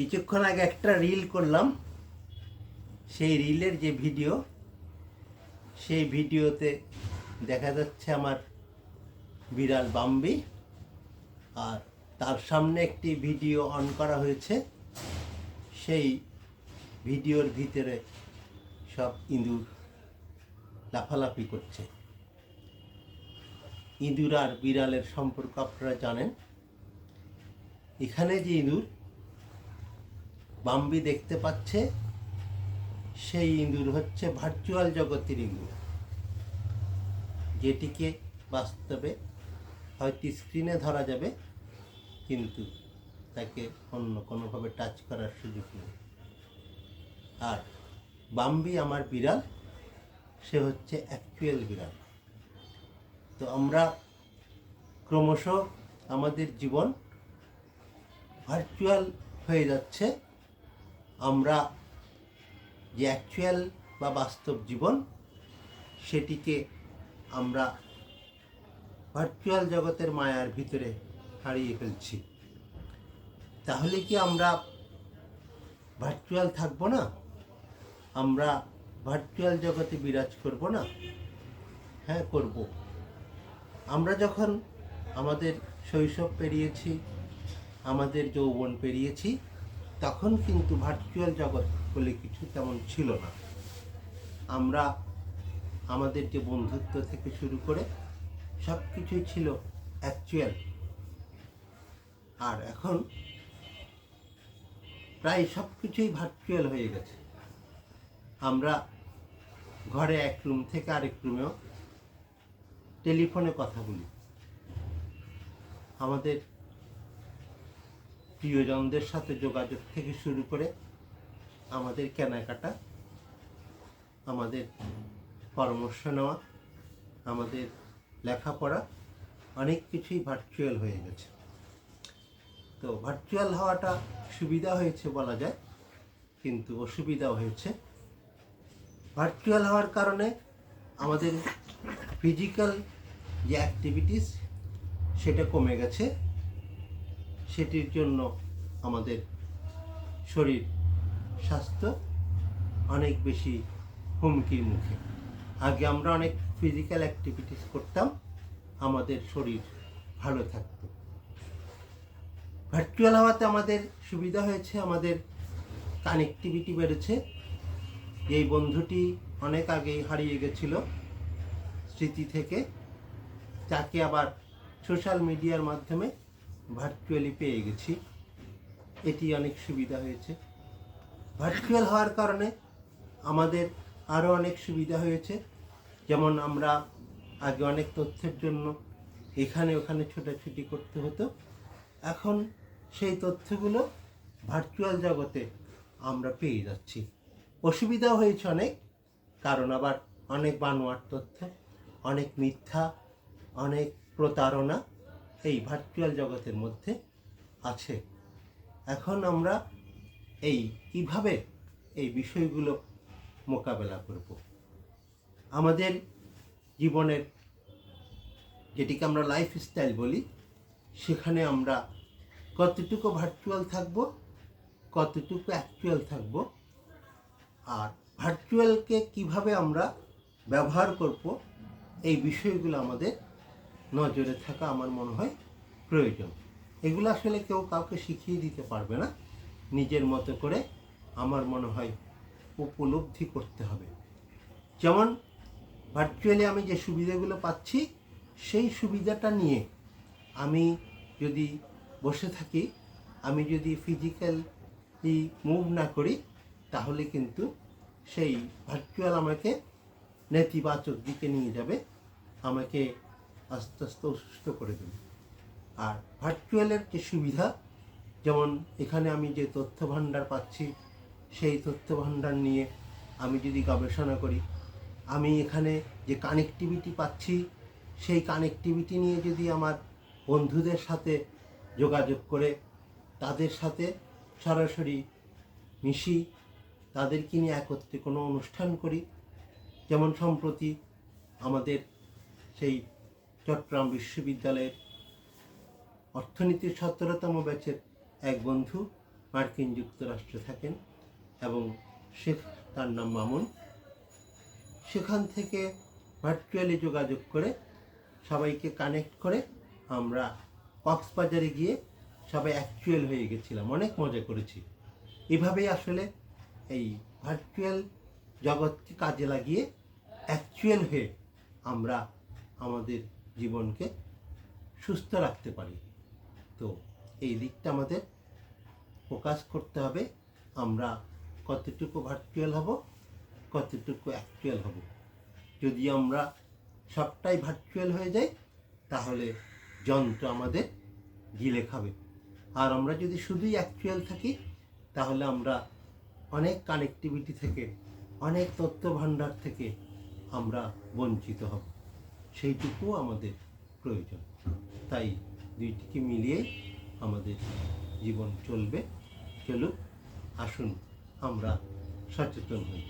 কিছুক্ষণ আগে একটা রিল করলাম। সেই রিলের যে ভিডিও সেই ভিডিওতে দেখা যাচ্ছে আমার বিড়াল বাম্বি। আর তার সামনে একটি ভিডিও অন করা হয়েছে। সেই ভিডিওর ভিতরে সব ইঁদুর লাফালাফি করছে। ইঁদুর আর বিড়ালের সম্পর্ক আপনারা জানেন। এখানে যে ইঁদুর বাম্বি দেখতে পাচ্ছে, সেই ইঁদুর হচ্ছে ভার্চুয়াল জগতের ইঁদুর। যেটিকে বাস্তবে হয়তো স্ক্রিনে ধরা যাবে, কিন্তু তাকে অন্য কোনোভাবে টাচ করার সুযোগ নেই। আর বাম্বি আমার বিড়াল, সে হচ্ছে অ্যাকচুয়াল বিড়াল। তো আমরা ক্রমশ আমাদের জীবন ভার্চুয়াল হয়ে যাচ্ছে। আমরা যে অ্যাকচুয়াল বা বাস্তব জীবন, সেটিকে আমরা ভার্চুয়াল জগতের মায়ার ভিতরে হারিয়ে ফেলছি। তাহলে কি আমরা ভার্চুয়াল থাকব না? আমরা ভার্চুয়াল জগতে বিরাজ করব না? হ্যাঁ করব। আমরা যখন আমাদের শৈশব পেরিয়েছি, আমাদের যৌবন পেরিয়েছি তখন কিন্তু ভার্চুয়াল জগৎ বলে কিছু তেমন ছিল না। আমরা আমাদের যে বন্ধুত্ব থেকে শুরু করে সব কিছুই ছিল অ্যাকচুয়াল আর এখন প্রায় সব কিছুই ভার্চুয়াল হয়ে গেছে। আমরা ঘরে এক রুম থেকে আরেক রুমেও টেলিফোনে কথা বলি। আমাদের প্রিয়জনদের সাথে যোগাযোগ থেকে শুরু করে আমাদের কেনাকাটা, আমাদের পরামর্শ নেওয়া, আমাদের লেখাপড়া অনেক কিছুই ভার্চুয়াল হয়ে গেছে। তো ভার্চুয়াল হওয়াটা সুবিধা হয়েছে বলা যায়, কিন্তু অসুবিধাও হয়েছে। ভার্চুয়াল হওয়ার কারণে আমাদের ফিজিক্যাল যে অ্যাক্টিভিটিস সেটা কমে গেছে। সেটির জন্য আমাদের শরীর, স্বাস্থ্য অনেক বেশি হুমকির মুখে। আগে আমরা অনেক ফিজিক্যাল অ্যাক্টিভিটিস করতাম, আমাদের শরীর ভালো থাকতো। ভার্চুয়াল হওয়াতে আমাদের সুবিধা হয়েছে, আমাদের কানেক্টিভিটি বেড়েছে। এই বন্ধুটি অনেক আগেই হারিয়ে গেছিল স্মৃতি থেকে তাকে আবার সোশ্যাল মিডিয়ার মাধ্যমে ভার্চুয়ালি পেয়ে গেছি। এটি অনেক সুবিধা হয়েছে। ভার্চুয়াল হওয়ার কারণে আমাদের আরও অনেক সুবিধা হয়েছে। যেমন আমরা আগে অনেক তথ্যের জন্য এখানে ওখানে ছোটাছুটি করতে হতো। এখন সেই তথ্যগুলো ভার্চুয়াল জগতে আমরা পেয়ে যাচ্ছি। অসুবিধাও হয়েছে অনেক, কারণ আবার অনেক বানোয়ার তথ্য, অনেক মিথ্যা, অনেক প্রতারণা এই ভার্চুয়াল জগতের মধ্যে আছে। এখন আমরা এই কীভাবে এই বিষয়গুলো মোকাবেলা করব? আমাদের জীবনের যেটিকে আমরা লাইফ স্টাইল বলি, সেখানে আমরা কতটুকু ভার্চুয়াল থাকব, কতটুকু অ্যাকচুয়াল থাকব, আর ভার্চুয়ালকে কীভাবে আমরা ব্যবহার করব, এই বিষয়গুলো আমাদের নজরে থাকা আমার মনে হয় প্রয়োজন। এগুলো আসলে কেউ কাউকে শিখিয়ে দিতে পারবে না। নিজের মতো করে আমার মনে হয় উপলব্ধি করতে হবে। যেমন ভার্চুয়ালি আমি যে সুবিধাগুলো পাচ্ছি, সেই সুবিধাটা নিয়ে আমি যদি বসে থাকি, আমি যদি ফিজিক্যালি মুভ না করি, তাহলে কিন্তু সেই ভার্চুয়াল আমাকে নেতিবাচক দিকে নিয়ে যাবে। আমাকে আস্তে আস্তে অসুস্থ করে দেবে আর ভার্চুয়ালের যে সুবিধা, যেমন এখানে আমি যে তথ্য ভাণ্ডার পাচ্ছি, সেই তথ্য ভাণ্ডার নিয়ে আমি যদি গবেষণা করি, আমি এখানে যে কানেকটিভিটি পাচ্ছি, সেই কানেকটিভিটি নিয়ে যদি আমার বন্ধুদের সাথে যোগাযোগ করে, তাদের সাথে সরাসরি মিশি, তাদেরকে নিয়ে একত্রে কোনো অনুষ্ঠান করি, যেমন সম্প্রতি আমাদের সেই চট্টগ্রাম বিশ্ববিদ্যালয়ের অর্থনীতির সতেরোতম ব্যাচের এক বন্ধু মার্কিন যুক্তরাষ্ট্রে থাকেন এবং শেখ, তার নাম মামুন। সেখান থেকে ভার্চুয়ালি যোগাযোগ করে সবাইকে কানেক্ট করে আমরা কক্সবাজারে গিয়ে সবাই অ্যাকচুয়াল হয়ে গেছিলাম, অনেক মজা করেছি। এভাবেই আসলে এই ভার্চুয়াল জগৎকে কাজে লাগিয়ে অ্যাকচুয়াল হয়ে আমরা আমাদের জীবনকে সুস্থ রাখতে পারি। তো এই দিকটা আমাদের ফোকাস করতে হবে। আমরা কতটুকু ভার্চুয়াল হব, কতটুকু অ্যাকচুয়াল হব। যদি আমরা সবটাই ভার্চুয়াল হয়ে যাই, তাহলে যন্ত্র আমাদের গিলে খাবে। আর আমরা যদি শুধুই অ্যাকচুয়াল থাকি, তাহলে আমরা অনেক কানেক্টিভিটি থেকে, অনেক তথ্য ভাণ্ডার থেকে আমরা বঞ্চিত হব। সেইটুকু আমাদের প্রয়োজন। তাই দুইটিকে মিলিয়ে আমাদের জীবন চলবে। চলুক আসুন আমরা সচেতন হই।